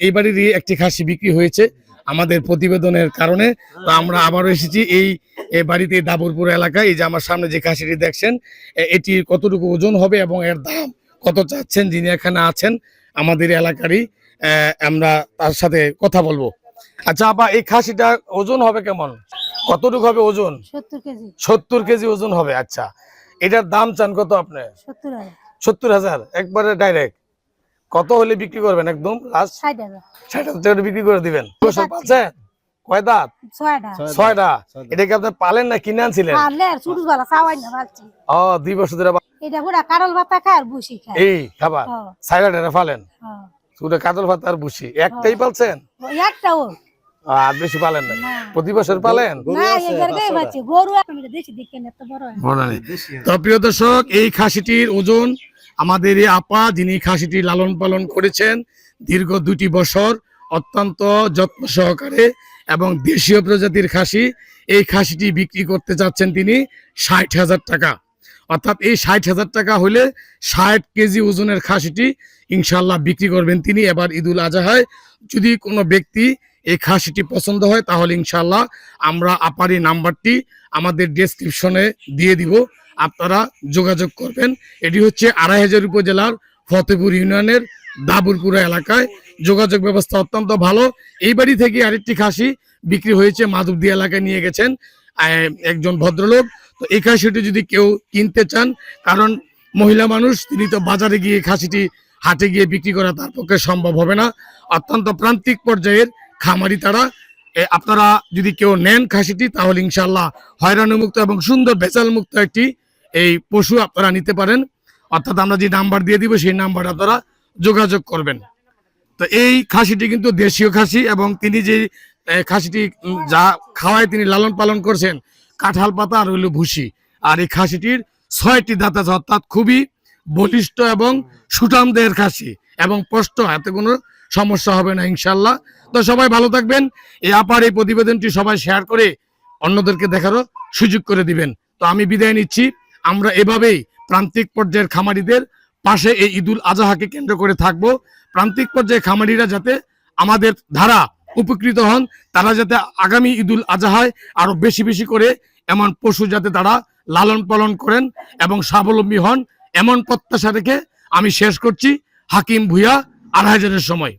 এই বাড়িরই একটি খাসি বিক্রি হয়েছে আমাদের প্রতিবেদনের কারণে। তো আমরা আবারও এসেছি এই বাড়িতে দাবরপুর এলাকায়। এই যে আমার সামনে যে খাসিটি দেখছেন এটি কতটুকু ওজন হবে এবং এর দাম কত চাচ্ছেন যিনি এখানে আছেন আমাদের এলাকারই আহ, আমরা তার সাথে কথা বলব। আচ্ছা আপা এই খাসিটা ওজন হবে কেমন? কতটুকু হবে ওজন? সত্তর কেজি। ওজন হবে আচ্ছা। এটার দাম চান কত আপনি? সত্তর হাজার। একবারে ডাইরেক্ট কত হলে বিক্রি করবেন একদম? লাস্ট ষাট হাজার। টাকা বিক্রি করে দিবেন। বছর পাচ্ছেন? কয় দাঁত? ছয়টা ছয়টা এটা কি আপনি পালেন না কিনে আনছিলেন? ও দুই বছর ধরে এটা পুরা কারল ভাতা খায় আর বুসি খায়। এই খাবার। হ্যাঁ, ফালেন হ্যাঁ। আর বুসি একটাই পালছেন? ওই আর বেশি পালেন না? প্রতি বছর পালেন? হয়। তো প্রিয় দর্শক এই খাসিটির ওজন আমাদের এই আপা যিনি খাসিটি লালন পালন করেছেন দীর্ঘ দুটি বছর অত্যন্ত যত্ন সহকারে এবং দেশীয় প্রজাতির খাসি, এই খাসিটি বিক্রি করতে চাচ্ছেন তিনি ষাট হাজার টাকা। অর্থাৎ এই ষাট হাজার টাকা হলে ষাট কেজি ওজনের খাসিটি ইনশাল্লাহ বিক্রি করবেন তিনি এবার ঈদুল আজহায়। যদি কোনো ব্যক্তি এই খাসিটি পছন্দ হয় তাহলে ইনশাল্লাহ আমরা আপারি নাম্বারটি আমাদের ডেসক্রিপশনে দিয়ে দিব। আপনারা যোগাযোগ করবেন। এটি হচ্ছে আড়াই হাজার উপজেলার ফতেপুর ইউনিয়নের দাবুরপুরা এলাকায়। যোগাযোগ ব্যবস্থা অত্যন্ত ভালো। এই বাড়ি থেকে আরেকটি খাসি বিক্রি হয়েছে, মাধবদী এলাকায় নিয়ে গেছেন একজন ভদ্রলোক। তো এই খাসিটি যদি কেউ কিনতে চান, কারণ মহিলা মানুষ, তিনি তো বাজারে গিয়ে খাসিটি হাটে গিয়ে বিক্রি করা তার পক্ষে সম্ভব হবে না। অত্যন্ত প্রান্তিক পর্যায়ের খামারি তারা। আপনারা যদি কেউ নেন খাসিটি, তাহলে ইনশাল্লাহ হয়রানিমুক্ত এবং সুন্দর বেচাল মুক্ত একটি এই পশু আপনারা নিতে পারেন। অর্থাৎ আমরা যে নাম্বার দিয়ে দিব, সেই নাম্বার আপনারা যোগাযোগ করবেন। তো এই খাসিটি কিন্তু দেশীয় খাসি এবং তিনি যে খাসিটি যা খাওয়ায় তিনি লালন পালন করছেন, কাঁঠাল পাতা আর হইল ভুসি। আর এই খাসিটির ছয়টি দাঁত আছে, অর্থাৎ খুবই বলিষ্ঠ এবং সুটাম দেহের খাসি এবং স্পষ্ট, এতে কোনো সমস্যা হবে না ইনশাল্লাহ তো সবাই ভালো থাকবেন। এই আপার এই প্রতিবেদনটি সবাই শেয়ার করে অন্যদেরকে দেখারও সুযোগ করে দিবেন। তো আমি বিদায় নিচ্ছি। আমরা এভাবেই প্রান্তিক পর্যায়ের খামারিদের পাশে এই ঈদুল আজহাকে কেন্দ্র করে থাকব। প্রান্তিক পর্যায়ে খামারিরা যাতে আমাদের ধারা উপকৃত হন, তারা যাতে আগামী ঈদুল আজহায় আরও বেশি বেশি করে এমন পশু যাতে তারা লালন পালন করেন এবং স্বাবলম্বী হন, এমন প্রত্যাশা রেখে আমি শেষ করছি। হাকিম ভুইয়া, আড়াই সময়।